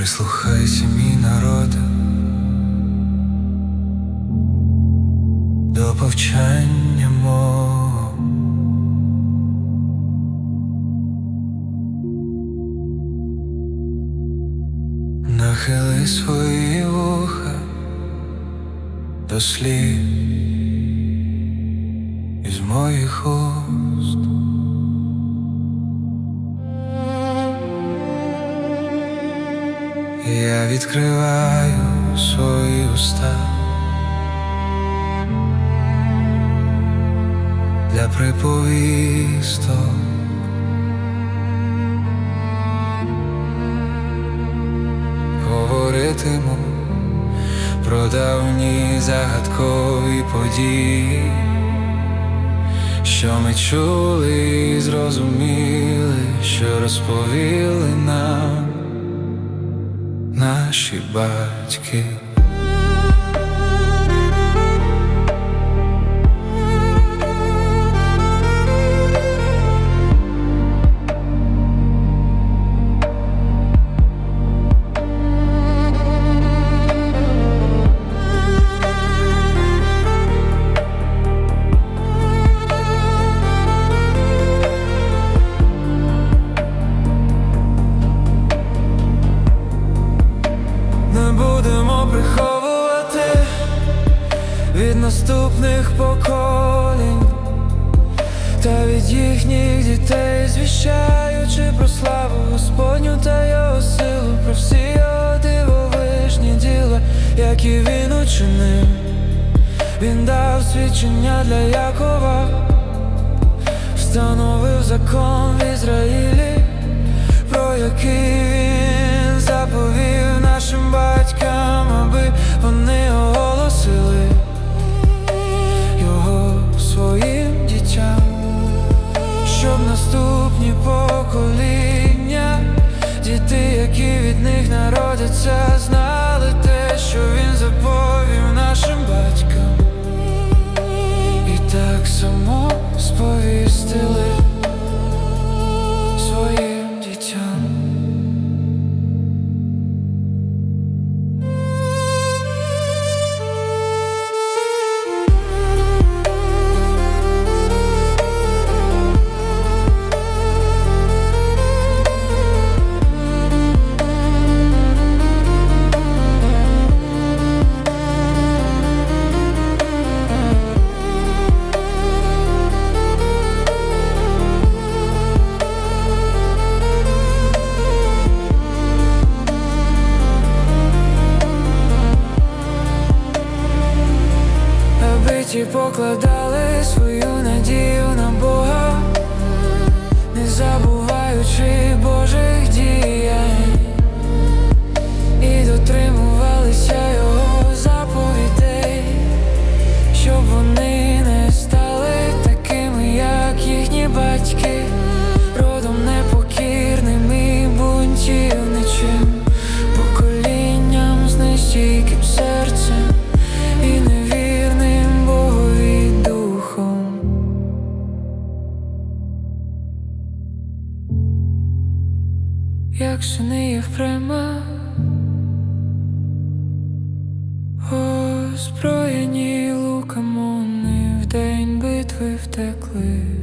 Прислухайся, мій народе, до повчання мого. Нахили свої вуха до слів із моїх уст. Я відкриваю свої уста для приповісток. Говоритиму про давні загадкові події, що ми чули і зрозуміли, що розповіли нам наші батьки. Від наступних поколінь та від їхніх дітей, звіщаючи про славу Господню та його силу, про всі його дивовижні діла, які він учинив. Він дав свідчення для Якова, встановив закон в Ізраїлі, Just No аби покладали свою надію на Бога, не забуваючи Як сини впряма озброєні луками вони в день битви втекли.